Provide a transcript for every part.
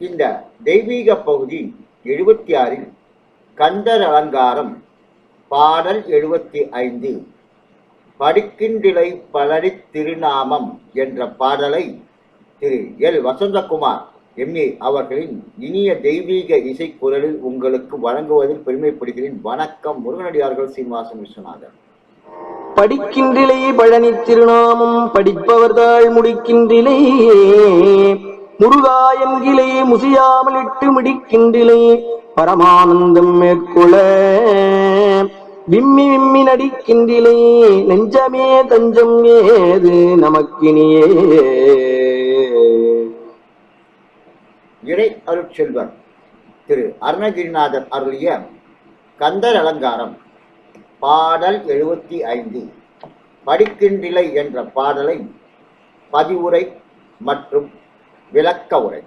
இந்த தெய்வீக பகுதி எழுபத்தி ஆறில் கந்தர் அலங்காரம் பாடல் எழுபத்தி ஐந்து. படிக்கின்றிலை பலரி திருநாமம் என்ற பாடலை திரு எல். வசந்தகுமார் எம்ஏ அவர்களின் இனிய தெய்வீக இசை குரலில் உங்களுக்கு வழங்குவதில் பெருமைப்படுகிறேன். வணக்கம் முருகனடியார்கள் சீனிவாசன் விஸ்வநாதன் படிக்கின்றிலே பழனி திருநாமம் படிப்பவர்தாள் முடிக்கின்றிலே. முசியாமல் இட்டு முடிக்கின்றிலே பரமானந்தம் மேற்கொள்ள விம்மி விம்மி நடிக்கின்றிலே நெஞ்சமே தஞ்சம் ஏது நமக்கினியே. இறை அருட்செல்வர் திரு அருணகிரிநாதர் அருளிய கந்தர் அலங்காரம். பாடல் எழுபத்தி ஐந்து. படிக்கின்றிலை என்ற பாடலை பதிவுரை மற்றும் விளக்க உரை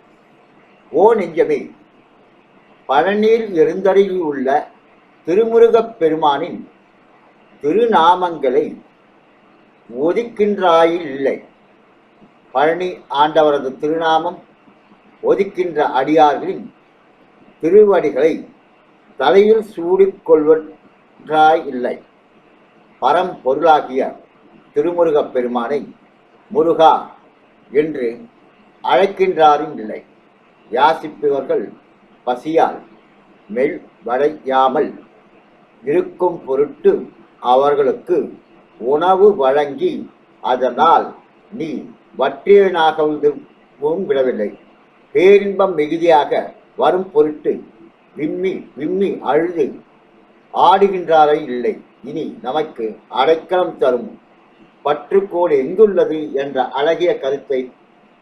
ஓ நெஞ்சமே பழனியில் எழுந்தருளில் உள்ள திருமுருகப் பெருமானின் திருநாமங்களை ஒதுக்கின்றாயில் இல்லை பழனி ஆண்டவரது திருநாமம் ஒதுக்கின்ற அடியார்களின் திருவடிகளை தலையில் ஒன்றாய் இல்லை பரம்பொருளாகிய திருமுருகப் பெருமானை முருகா என்று அழைக்கின்றாரும் இல்லை யாசிப்பவர்கள் பசியால் மெல் வடையாமல் இருக்கும் பொருட்டு அவர்களுக்கு உணவு வழங்கி அதனால் நீ வற்றியனாகவும் விடவில்லை. பேரின்பம் மிகுதியாக வரும் பொருட்டு விம்மி விம்மி அழுது ஆடுகின்றாரை இல்லை. இனி நமக்கு அடைக்கலம் தரும். பற்றுக்கோடு எங்குள்ளது என்ற அழகிய கருத்தை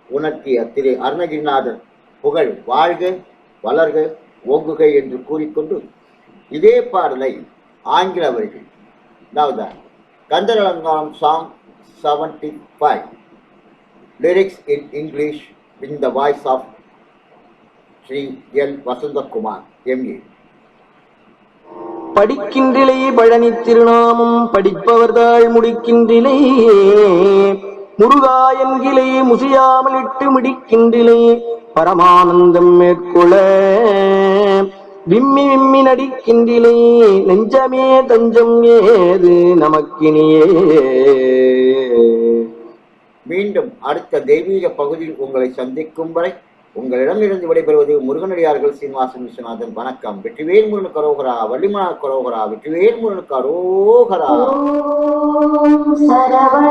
உணர்த்திய திரு அருணகிரிநாதர் புகழ் வாழ்க வளர்க ஓங்குக என்று கூறிக்கொண்டு இதே பாடலை ஆங்கில வரிகள். அதாவது Kandar Alangaram song seventy five lyrics in English in the voice of Shri L Vasanthakumar MA படிக்கின்றிலே Palani திருநாமம் படிப்பவர்தாள் முடிக்கின்றிலே. முசியாமல் இட்டு முடிக்கின்றிலே பரமானந்தம் மேற்கொள்ள விம்மி விம்மி நடிக்கின்றிலே நெஞ்சமே தஞ்சம் ஏது நமக்கினியே. மீண்டும் அடுத்த தெய்வீக பகுதியில் உங்களை சந்திக்கும் வரை உங்களிடமிருந்து விடைபெறுவது முருகனடியார்கள் சீனிவாசன் விஸ்வநாதன். வணக்கம். வெற்றிவேல் முருகன் கரோகரா வள்ளிமனா கரோகரா வெற்றிவேல் முருகன் கரோகரா சரவண